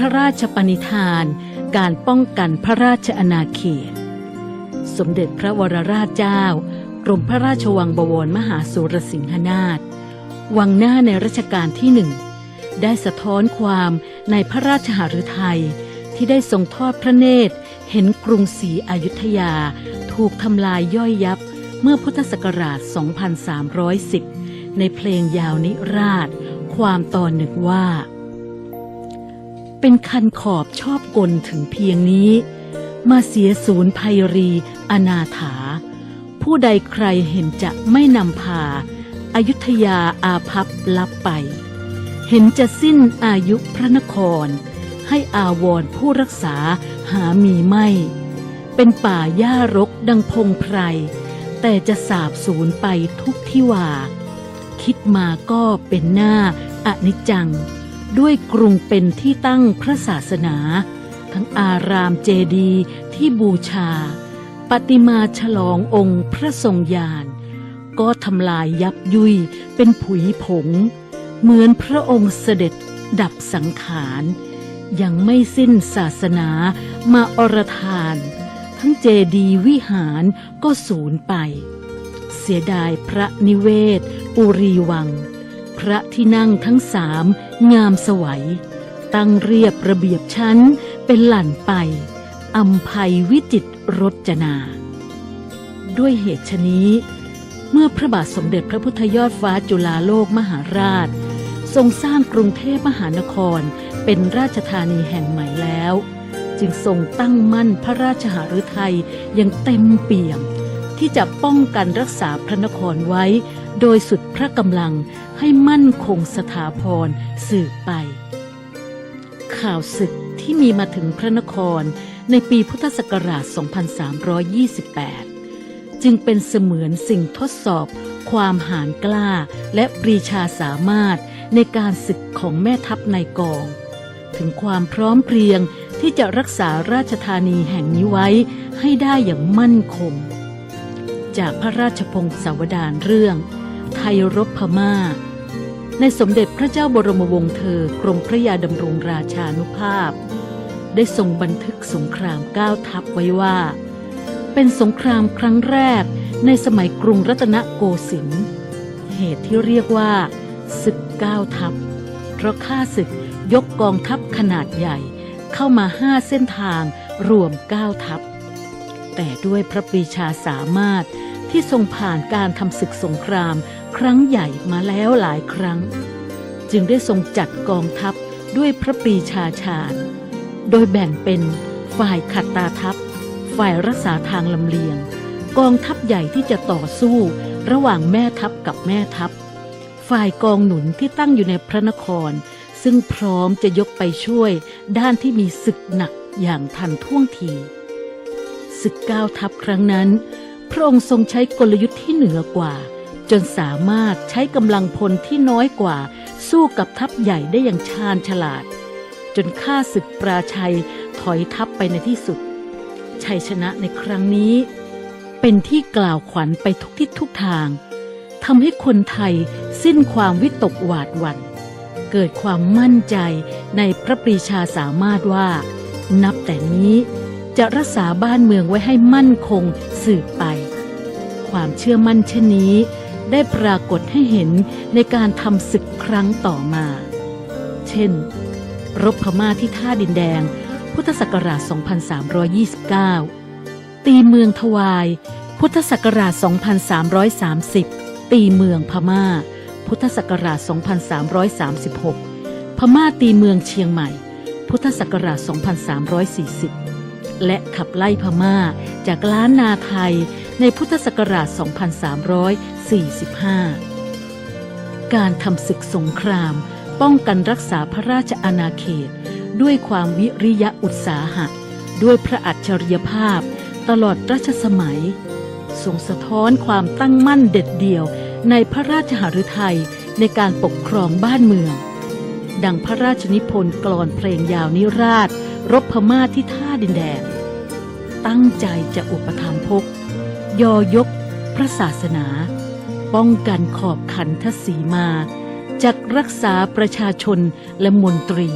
ระราชปณิธาน การป้องกันพระราชอาณาเขต สมเด็จพระวรราชเจ้ากรมพระราชวังบวรมหาสุรสิงหนาถวังหน้าในรัชกาลที่หนึ่งได้สะท้อนความในพระราชหฤทัยที่ได้ทรงทอดพระเนตร เห็นกรุงศรีอยุธยา ถูกทำลายย่อยยับเมื่อพุทธศักราช 2310 ในเพลงยาวนิราช ความตอนหนึ่งว่า เป็นคันขอบชอบกลถึงเพียงนี้ มาเสียศูนย์ภัยรีอนาถา ผู้ใดใครเห็นจะไม่นำพาอายุทยาอาภัพลับไป เห็นจะสิ้นอายุพระนคร ให้อาวรผู้รักษาหามีไม่ เป็นป่าหญ้ารกดังพงไพร แต่จะสาบสูญไปทุกที่ว่า คิดมาก็เป็นหน้าอนิจจัง ด้วยกรุงเป็นที่ตั้งพระศาสนา ทั้งอารามเจดีย์ที่บูชา ปฏิมาฉลององค์พระทรงยาน ก็ทำลายยับยุยเป็นผุยผง เหมือนพระองค์เสด็จดับสังขาร ยังไม่สิ้นศาสนามาอรทาน ทั้งเจดีย์วิหารก็สูญไป เสียดายพระนิเวศอุรีวัง พระที่นั่งทั้งสามงามสวัย ตั้งเรียบระเบียบชั้นเป็นหลั่นไปอัมภัยวิจิตรจนา ด้วยเหตุชนี้ เมื่อพระบาทสมเด็จพระพุทธยอดฟ้าจุฬาโลกมหาราช ทรงสร้างกรุงเทพมหานครเป็นราชธานีแห่งใหม่แล้ว จึงทรงตั้งมั่นพระราชหฤทัยอย่างเต็มเปี่ยม ที่จะป้องกันรักษาพระนครไว้ โดยสุดพระกำลังให้มั่นคงสถาพรสืบไป ข่าวศึกที่มีมาถึงพระนครในปีพุทธศักราช 2328 จึงเป็นเสมือนสิ่งทดสอบความหานกล้าและปรีชาสามารถในการศึกของแม่ทัพในกอง ถึงความพร้อมเพรียงที่จะรักษาราชธานีแห่งนี้ไว้ให้ได้อย่างมั่นคง จากพระราชพงศาวดารเรื่อง ไทยรบพม่า ในสมเด็จพระเจ้าบรมวงศ์เธอกรมพระยาดำรงราชานุภาพ ได้ทรงบันทึกสงครามก้าวทัพไว้ว่า เป็นสงครามครั้งแรกในสมัยกรุงรัตนโกสินทร์เหตุที่เรียกว่าศึกก้าวทัพ เพราะข้าศึกยกกองทัพขนาดใหญ่เข้ามาห้าเส้นทางรวมก้าทัพ แต่ด้วยพระปรีชาสามารถ ที่ทรงผ่านการทำศึกสงคราม ครั้งใหญ่มาแล้วหลายครั้ง จึงได้ทรงจัดกองทัพด้วยพระปรีชาชาญ โดยแบ่งเป็นฝ่ายขัดตาทัพ ฝ่ายรักษาทางลำเลียง กองทัพใหญ่ที่จะต่อสู้ระหว่างแม่ทัพกับแม่ทัพ ฝ่ายกองหนุนที่ตั้งอยู่ในพระนคร ซึ่งพร้อมจะยกไปช่วย ด้านที่มีศึกหนักอย่างทันท่วงทีศึกก้าวทัพครั้งนั้น พระองค์ทรงใช้กลยุทธ์ที่เหนือกว่า จนสามารถใช้กำลังพลที่น้อยกว่า สู้กับทัพใหญ่ได้อย่างชาญฉลาด จนฆ่าศึกปราชัยถอยทัพไปในที่สุด ชัยชนะในครั้งนี้ เป็นที่กล่าวขวัญไปทุกทิศทุกทางทำให้คนไทยสิ้นความวิตกหวาดหวัน่น เกิดความมั่นใจในพระปรีชาสามารถว่า นับแต่นี้ จะรักษาบ้านเมืองไว้ให้มั่นคงสืบไป ความเชื่อมั่นเช่นนี้ ได้ปรากฏให้เห็นในการทำศึกครั้งต่อมา เช่น รบพม่าที่ท่าดินแดง พุทธศักราช 2329 ตีเมืองทวาย พุทธศักราช 2330 ตีเมืองพม่า พุทธศักราช 2336 พม่าตีเมืองเชียงใหม่ พุทธศักราช 2340 และขับไล่พม่า จากล้านนาไทยในพุทธศักราช 2345 การทำศึกสงคราม ป้องกันรักษาพระราชอาณาเขต ด้วยความวิริยะอุตสาหะ ด้วยพระอัจฉริยภาพ ตลอดรัชสมัยทรงสะท้อนความตั้งมั่นเด็ดเดี่ยวในพระราชหฤทัยในการปกครองบ้านเมือง ดังพระราชนิพนธ์กลอนเพลงยาวนิราช รบพม่าที่ท่าดินแดง ตั้งใจจะอุปถัมภกยอยกพระศาสนา ป้องกันขอบขันทศีมาจากรักษาประชาชนและมนตรี